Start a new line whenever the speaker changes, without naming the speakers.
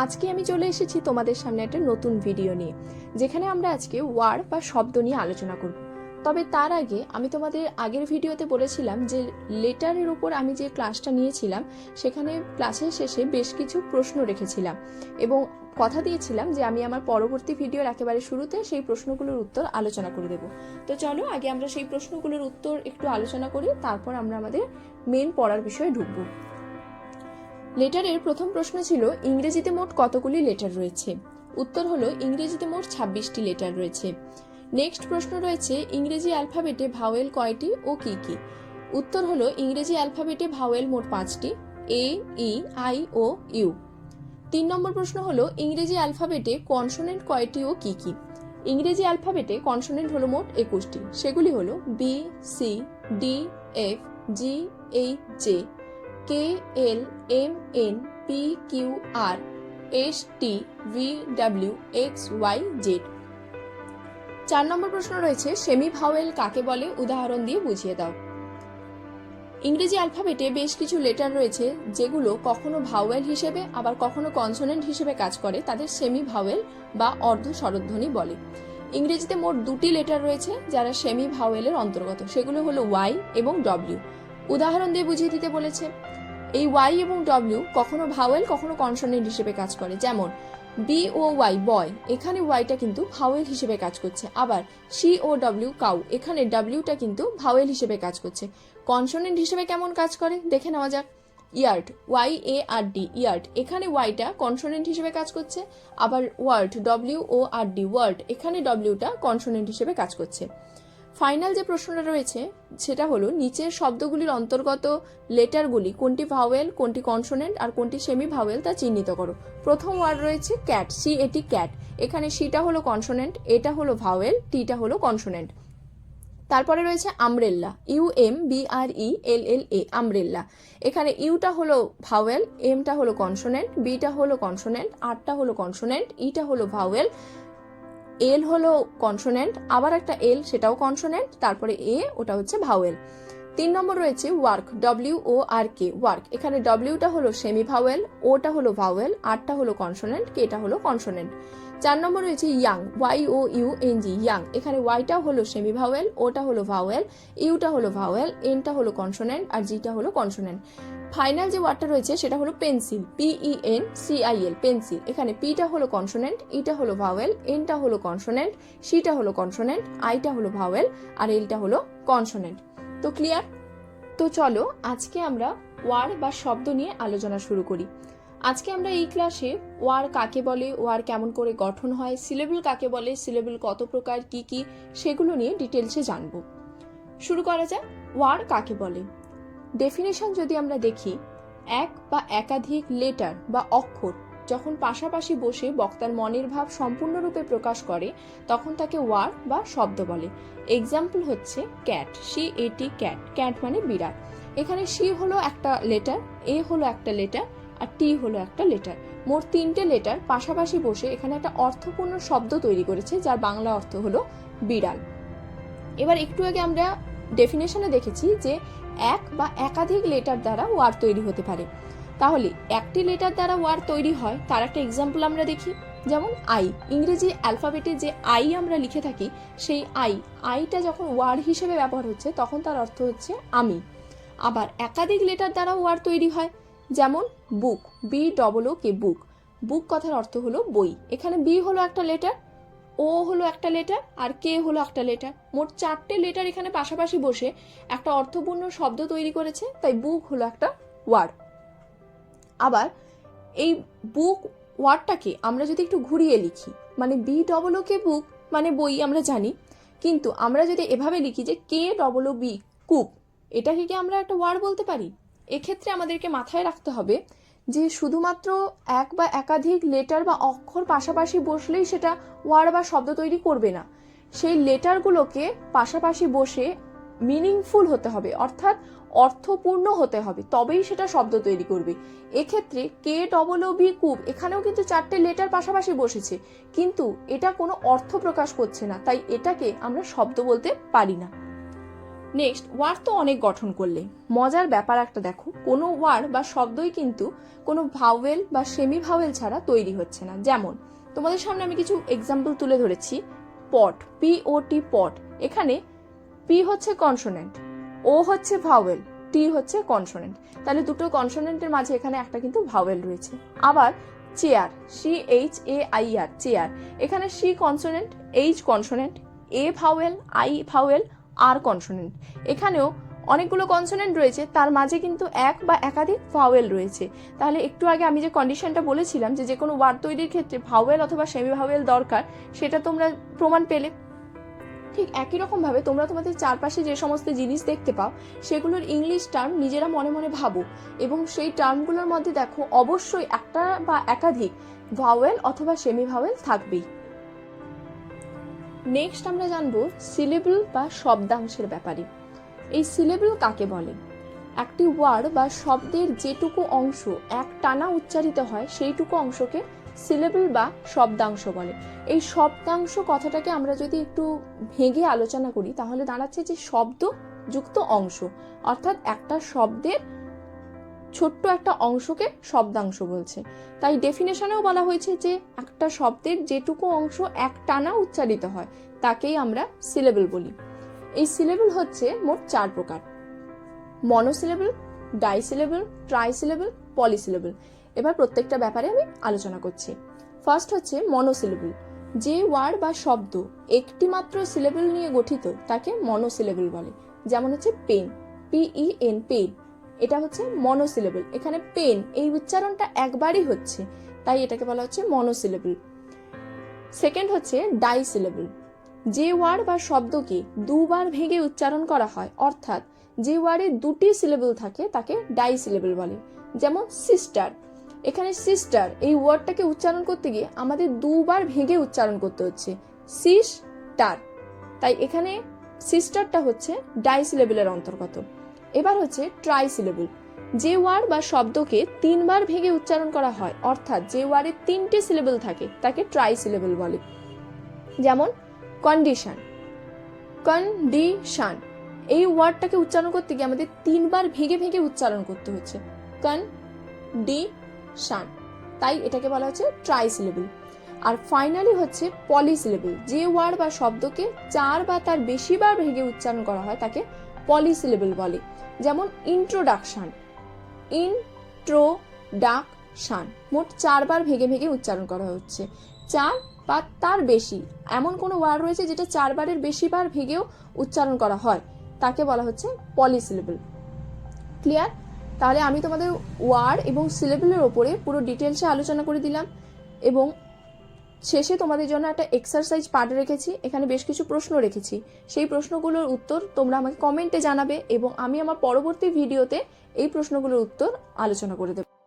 আজকে আমি চলে এসেছি তোমাদের সামনে একটা নতুন ভিডিও নিয়ে, যেখানে আমরা আজকে ওয়ার্ড বা শব্দ নিয়ে আলোচনা করব। তবে তার আগে আমি তোমাদের আগের ভিডিওতে বলেছিলাম যে লেটারের উপর আমি যে ক্লাসটা নিয়েছিলাম, সেখানে ক্লাসের শেষে বেশ কিছু প্রশ্ন রেখেছিলাম এবং কথা দিয়েছিলাম যে আমি আমার পরবর্তী ভিডিওর একেবারে শুরুতে সেই প্রশ্নগুলোর উত্তর আলোচনা করে দেব। তো চলো আগে আমরা সেই প্রশ্নগুলোর উত্তর একটু আলোচনা করি, তারপর আমরা আমাদের মেন পড়ার বিষয়ে ঢুকবো। লেটারের প্রথম প্রশ্ন ছিল, ইংরেজিতে মোট কতগুলি লেটার রয়েছে? উত্তর হলো, ইংরেজিতে মোট ছাব্বিশটি লেটার রয়েছে। নেক্সট প্রশ্ন রয়েছে, ইংরেজি অ্যালফাবেটে ভাওয়েল কয়টি ও কি কি? উত্তর হলো, ইংরেজি অ্যালফাবেটে ভাওয়েল মোট পাঁচটি, এ, ই, আই, ও, ইউ। তিন নম্বর প্রশ্ন হলো, ইংরেজি অ্যালফাবেটে কনসোনেন্ট কয়টি ও কি কি? ইংরেজি অ্যালফাবেটে কনসোনেন্ট হলো মোট একুশটি। সেগুলি হলো, B, C, D, F, G, H, J. K L M N P Q R S T V W X Y Z চার নম্বর প্রশ্ন রয়েছে, সেমি ভাওয়েল কাকে বলে? উদাহরণ দিয়ে বুঝিয়ে দাও। ইংরেজি অ্যালফাবেটে বেশ কিছু লেটার রয়েছে, যেগুলো কখনো ভাওয়েল হিসেবে, আবার কখনো কনসোনেন্ট হিসেবে কাজ করে, তাদের সেমি ভাওয়েল বা অর্ধ স্বরধ্বনি বলে। ইংরেজিতে মোট দুটি লেটার রয়েছে, যারা সেমি ভাওয়েলের অন্তর্গত, সেগুলো হলো ওয়াই এবং ডব্লিউ উদাহরণ দিয়ে বুঝিয়ে দিতে বলেছে এই ওয়াই এবং ডব্লিউ কখনো ভাওয়েল, কখনো কনসোনেন্ট হিসেবে কাজ করে। যেমন বি ও ওয়াই বয় এখানে ওয়াইটা কিন্তু ভাওয়েল হিসেবে কাজ করছে। আবার সি ও ডব্লিউ কাউ এখানে ডাব্লিউটা কিন্তু ভাওয়েল হিসেবে কাজ করছে। কনসোনেন্ট হিসেবে কেমন কাজ করে? দেখে নেওয়া যাক। Yard Y A R D yard এখানে ওয়াইটা কনসোনেন্ট হিসেবে কাজ করছে। আবার word W O R D word এখানে ডব্লিউটা কনসোনেন্ট হিসেবে কাজ করছে। ফাইনাল যে প্রশ্নটা রয়েছে, সেটা হলো, নিচের শব্দগুলির অন্তর্গত লেটারগুলি কোনটি ভাওয়েল, কোনটি কনসোনেন্ট, আর কোনটি সেমি ভাওয়েল তা চিহ্নিত করো। প্রথম ওয়ার্ড রয়েছে ক্যাট, সি এটি ক্যাট। এখানে সিটা হলো কনসোনেন্ট, এটা হলো ভাওয়েল, টিটা হলো কনসোনেন্ট। তারপরে রয়েছে umbrella U M B R E L L A umbrella এখানে ইউটা হলো ভাওয়েল, এমটা হলো কনসোনেন্ট, বিটা হলো কনসোনেন্ট, আরটা হলো কনসোনেন্ট, ইটা হলো ভাওয়েল এল হলো কনসোনেন্ট আবার একটা এল সেটাও কনসোনেন্ট তারপরে এ, ওটা হচ্ছে ভাওয়েল তিন নম্বর রয়েছে work W O R K work এখানে ডব্লিউটা হলো সেমি ভাওয়েল ওটা হলো ভাওয়েল আরটা হলো কনসোনেন্ট কেটা হলো কনসোনেন্ট চার নম্বর রয়েছে young Y O U N G young এখানে ওয়াইটা হলো সেমি ভাওয়েল ওটা হলো ভাওয়েল ইউটা হলো ভাওয়েল এনটা হলো কনসোনেন্ট আর জিটা হলো কনসোনেন্ট ফাইনাল যে ওয়ার্ডটা রয়েছে সেটা হলো pencil P E N C I L pencil. এখানে পিটা হলো কনসোনেন্ট ইটা হলো ভাওয়েল এনটা হলো কনসোনেন্ট সিটা হলো কনসোনেন্ট আইটা হলো ভাওয়েল আর এলটা হলো কনসোনেন্ট তো ক্লিয়ার তো চলো আজকে আমরা ওয়ার্ড বা শব্দ নিয়ে আলোচনা শুরু করি। আজকে আমরা এই ক্লাসে ওয়ার কাকে বলে, ওয়ার কেমন করে গঠন হয় সিলেবল কাকে বলে সিলেবল কত প্রকার, কি কি, সেগুলো নিয়ে ডিটেলসে জানব। শুরু করা যাক, ওয়ার কাকে বলে? ডেফিনেশন যদি আমরা দেখি, এক বা একাধিক লেটার বা অক্ষর যখন পাশাপাশি বসে বক্তার মনের ভাব সম্পূর্ণরূপে প্রকাশ করে, তখন তাকে ওয়ার বা শব্দ বলে। এক্সাম্পল হচ্ছে cat C A T cat cat মানে বিড়াল। এখানে সি হলো একটা লেটার এ হলো একটা লেটার আর টি হলো একটা লেটার মোট তিনটে লেটার পাশাপাশি বসে এখানে একটা অর্থপূর্ণ শব্দ তৈরি করেছে, যার বাংলা অর্থ হলো বিড়াল। এবার একটু আগে আমরা ডেফিনেশনে দেখেছি যে এক বা একাধিক লেটার দ্বারা ওয়ার্ড তৈরি হতে পারে। তাহলে একটি লেটার দ্বারা ওয়ার্ড তৈরি হয়, তার একটা এক্সাম্পল আমরা দেখি, যেমন আই ইংরেজি অ্যালফাবেটে যে আই আমরা লিখে থাকি, সেই আই আইটা যখন ওয়ার্ড হিসেবে ব্যবহার হচ্ছে, তখন তার অর্থ হচ্ছে আমি। আবার একাধিক লেটার দ্বারা ওয়ার্ড তৈরি হয়, যেমন বুক বি ডবল ও কে বুক বুক কথার অর্থ হলো বই। এখানে বি হলো একটা লেটার ও হলো একটা লেটার আর কে হলো একটা লেটার মোট চারটে লেটার এখানে পাশাপাশি বসে একটা অর্থপূর্ণ শব্দ তৈরি করেছে, তাই বুক হলো একটা ওয়ার্ড আবার এই বুক ওয়ার্ডটাকে আমরা যদি একটু ঘুরিয়ে লিখি মানে বি ডবল কে বুক মানে বই আমরা জানি, কিন্তু আমরা যদি এভাবে লিখি যে কে ডবল বি কুপ, এটাকে কি আমরা একটা ওয়ার্ড বলতে পারি? এক্ষেত্রে আমাদেরকে মাথায় রাখতে হবে যে শুধুমাত্র এক বা একাধিক লেটার বা অক্ষর পাশাপাশি বসলেই সেটা ওয়ার্ড বা শব্দ তৈরি করবে না। সেই লেটারগুলোকে পাশাপাশি বসে মিনিংফুল হতে হবে, অর্থাৎ অর্থপূর্ণ হতে হবে, তবেই সেটা শব্দ তৈরি করবে। এক্ষেত্রে কে ডবল ও বি কুব এখানেও কিন্তু চারটে লেটার পাশাপাশি বসেছে, কিন্তু এটা কোনো অর্থ প্রকাশ করছে না, তাই এটাকে আমরা শব্দ বলতে পারি না। নেক্সট ওয়ার্ড তো অনেক গঠন করলে। মজার ব্যাপার একটা দেখো, কোনো ওয়ার্ড বা শব্দই কিন্তু কোনো ভাওয়েল বা সেমি ভাওয়েল ছাড়া তৈরি হচ্ছে না। যেমন, তোমাদের সামনে আমি কিছু এক্সাম্পল তুলে ধরেছি। পট পি ও টি পট এখানে পি হচ্ছে কনসোনেন্ট ও হচ্ছে ভাওয়েল টি হচ্ছে কনসোনেন্ট তাহলে দুটো কনসোনেন্টের মাঝে এখানে একটা কিন্তু ভাওয়েল রয়েছে। আবার chair C H A I R chair এখানে C consonant H consonant A vowel I vowel R consonant এখানেও অনেকগুলো কনসোনেন্ট রয়েছে, তার মাঝে কিন্তু এক বা একাধিক ভাওয়েল রয়েছে। তাহলে একটু আগে আমি যে কন্ডিশনটা বলেছিলাম যে যে কোনো ওয়ার্ড তৈরির ক্ষেত্রে ভাওয়েল অথবা সেমি ভাওয়েল দরকার, সেটা তোমরা প্রমাণ পেলে। ঠিক একই রকমভাবে তোমরা তোমাদের চারপাশে যে সমস্ত জিনিস দেখতে পাও, সেগুলোর ইংলিশ টার্ম নিজেরা মনে মনে ভাবো এবং সেই টার্মগুলোর মধ্যে দেখো অবশ্যই একটা বা একাধিক ভাওয়েল অথবা সেমি ভাওয়েল থাকবেই। নেক্সট আমরা জানব সিলেবল বা শব্দাংশের ব্যাপারে। এই সিলেবল কাকে বলে? একটি ওয়ার্ড বা শব্দের যেটুকু অংশ এক টানা উচ্চারিত হয়, সেইটুকু অংশকে সিলেবল বা শব্দাংশ বলে। এই শব্দাংশ কথাটাকে আমরা যদি একটু ভেঙে আলোচনা করি, তাহলে দাঁড়াচ্ছে যে শব্দ যুক্ত অংশ। অর্থাৎ একটা শব্দের ছোট্ট একটা অংশকে শব্দাংশ বলছে। তাই ডেফিনেশনেও বলা হয়েছে যে একটা শব্দের যেটুকু অংশ এক টানা উচ্চারিত হয়, তাকেই আমরা সিলেবল বলি। এই সিলেবল হচ্ছে মোট চার প্রকার। মনোসিলেবল ডাইসিলেবল ট্রাইসিলেবল পলিসিলেবল এবার প্রত্যেকটা ব্যাপারে আমি আলোচনা করছি। ফার্স্ট হচ্ছে মনোসিলেবল যে ওয়ার্ড বা শব্দ একটি মাত্র সিলেবল নিয়ে গঠিত, তাকে মনোসিলেবল বলে। যেমন হচ্ছে পেন পিই এন পেন এটা হচ্ছে মনোসিলেবল এখানে পেন এই উচ্চারণটা একবারই হচ্ছে, তাই এটাকে বলা হচ্ছে মনোসিলেবল সেকেন্ড হচ্ছে ডাইসিলেবল যে ওয়ার্ড বা শব্দকে দুবার ভেঙে উচ্চারণ করা হয়, অর্থাৎ যে ওয়ার্ডে দুটি সিলেবল থাকে, তাকে ডাই সিলেবল বলে। যেমন সিস্টার এখানে সিস্টার এই ওয়ার্ডটাকে উচ্চারণ করতে গিয়ে আমাদের দুবার ভেঙে উচ্চারণ করতে হচ্ছে। সিস্টার তাই এখানে সিস্টারটা হচ্ছে ডাই সিলেবলের অন্তর্গত। এবার হচ্ছে ট্রাই সিলেবল যে ওয়ার্ড বা শব্দকে তিনবার ভেঙে উচ্চারণ করা হয়, অর্থাৎ যে ওয়ার্ডে তিনটে সিলেবল থাকে, তাকে ট্রাই সিলেবল বলে। যেমন কন্ডিশন কন্ডিশন এই ওয়ার্ডটাকে উচ্চারণ করতে গিয়ে আমাদের তিনবার ভেঙে ভেঙে উচ্চারণ করতে হচ্ছে। কন ডি শান তাই এটাকে বলা হচ্ছে ট্রাই সিলেবল আর ফাইনালি হচ্ছে পলিসিলেবল যে ওয়ার্ড বা শব্দকে চার বা তার বেশি বার ভেঙে উচ্চারণ করা হয়, তাকে পলিসিলেবল বলে। যেমন ইন্ট্রোডাকশন ইন্ট্রোডাকশন মোট চারবার ভেগে ভেগে উচ্চারণ করা হচ্ছে। চার বা তার বেশি, এমন কোনো ওয়ার্ড রয়েছে যেটা চারবারের বেশি বার ভেঙেও উচ্চারণ করা হয়। তাকে বলা হচ্ছে পলিসিলেবল ক্লিয়ার তাহলে আমি তোমাদের ওয়ার্ড এবং সিলেবলের ওপরে পুরো ডিটেলসে আলোচনা করে দিলাম এবং শেষে তোমাদের জন্য একটা এক্সারসাইজ পার্ট রেখেছি। এখানে বেশ কিছু প্রশ্ন রেখেছি। সেই প্রশ্নগুলোর উত্তর তোমরা আমাকে কমেন্টে জানাবে এবং আমি আমার পরবর্তী ভিডিওতে এই প্রশ্নগুলোর উত্তর আলোচনা করে দেবো।